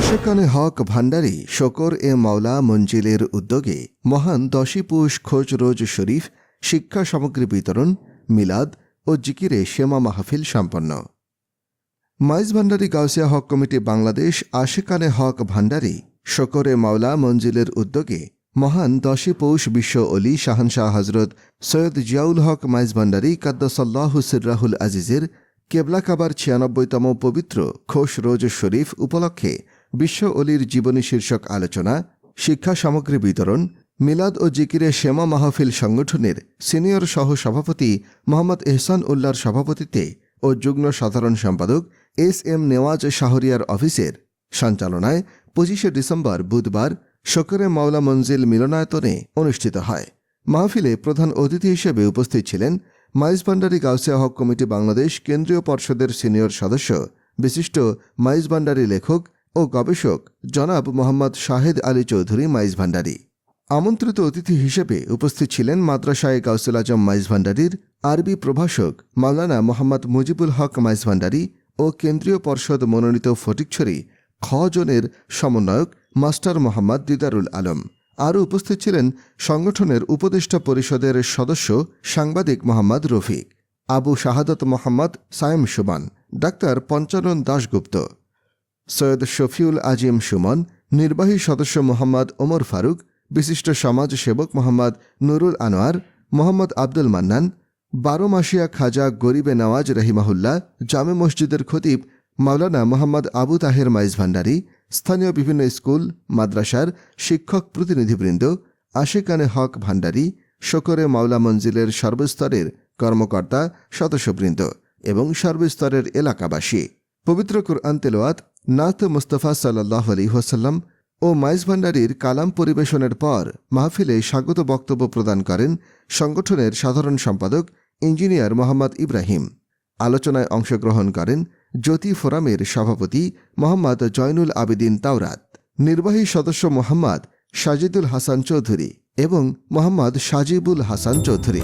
আশেকানে হক ভান্ডারী শকর এ মাওলা মঞ্জিলের উদ্যোগে মহান দশী পুষ খোঁজ রোজ শরীফ, শিক্ষা সামগ্রী বিতরণ, মিলাদ ও জিকিরে শ্যামা মাহফিল সম্পন্ন। মাইজ ভান্ডারী গাউসিয়া হক কমিটি বাংলাদেশ আশেকানে হক ভান্ডারী শকরে মাওলা মঞ্জিলের উদ্যোগে মহান দশী পৌষ বিশ্ব অলি শাহানশাহ হজরত সৈয়দ জিয়াউল হক মাইজ ভান্ডারী কাদ্দাসাল্লাহ সির্রাহুল আজিজের কেবলা কাবার ছিয়ানব্বইতম পবিত্র খোশ রোজ শরীফ উপলক্ষে বিশ্ব অলির জীবনী শীর্ষক আলোচনা, শিক্ষা সামগ্রী বিতরণ, মিলাদ ও জিকিরে শ্যামা মাহফিল সংগঠনের সিনিয়র সহ সভাপতি মোহাম্মদ এহসান উল্লাহর সভাপতিত্বে ও যুগ্ম সাধারণ সম্পাদক এস এম নেওয়াজ শাহরিয়ার অফিসের সঞ্চালনায় পঁচিশে ডিসেম্বর বুধবার শকরে মাওলা মঞ্জিল মিলনায়তনে অনুষ্ঠিত হয়। মাহফিলে প্রধান অতিথি হিসেবে উপস্থিত ছিলেন মাইজ ভান্ডারী গাউসিয়া হক কমিটি বাংলাদেশ কেন্দ্রীয় পর্ষদের সিনিয়র সদস্য, বিশিষ্ট মাইজ ভান্ডারী লেখক ও গবেষক জনাব মোহাম্মদ শাহেদ আলী চৌধুরী মাইজ ভান্ডারী। আমন্ত্রিত অতিথি হিসেবে উপস্থিত ছিলেন মাদ্রাসায় গাউসুল আজম মাইজ ভান্ডারীর আরবি প্রভাষক মাওলানা মোহাম্মদ মুজিবুল হক মাইজ ভান্ডারী ও কেন্দ্রীয় পর্ষদ মনোনীত ফটিকছড়ি খ জনের সমন্বয়ক মাস্টার মোহাম্মদ দিদারুল আলম। আরও উপস্থিত ছিলেন সংগঠনের উপদেষ্টা পরিষদের সদস্য সাংবাদিক মোহাম্মদ রফিক, আবু শাহাদত মোহাম্মদ সায়েম সুমান, ডাক্তার পঞ্চানন দাশগুপ্ত। সৈয়দ শফিউল আজিম সুমন, নির্বাহী সদস্য মোহাম্মদ ওমর ফারুক, বিশিষ্ট সমাজ সেবক মোহাম্মদ নুরুল আনোয়ার, মোহাম্মদ আব্দুল মান্নান, বারো মাসিয়া খাজা গরিবে নওয়াজ রহিমাহুল্লাহ, জামে মসজিদের খতিব মাওলানা মোহাম্মদ আবু তাহের মাইজ ভান্ডারী, স্থানীয় বিভিন্ন স্কুল, মাদ্রাসার শিক্ষক প্রতিনিধিবৃন্দ, আশেকানে হক ভান্ডারী, শকরে মাওলা মঞ্জিলের সর্বস্তরের কর্মকর্তা সদস্যবৃন্দ এবং সর্বস্তরের এলাকাবাসী। পবিত্র কুরআন তেলোয়াত নাথ মুস্তফা সাল্লাহ আলী ওয়াসাল্লাম ও মাইজ ভান্ডারীর কালাম পরিবেশনের পর মাহফিলে স্বাগত বক্তব্য প্রদান করেন সংগঠনের সাধারণ সম্পাদক ইঞ্জিনিয়ার মোহাম্মদ ইব্রাহিম। আলোচনায় অংশগ্রহণ করেন জ্যোতি ফোরামের সভাপতি মোহাম্মদ জয়নুল আবেদিন তাওরাত, নির্বাহী সদস্য মোহাম্মদ সাজিদুল হাসান চৌধুরী এবং মোহাম্মদ সাজিবুল হাসান চৌধুরী।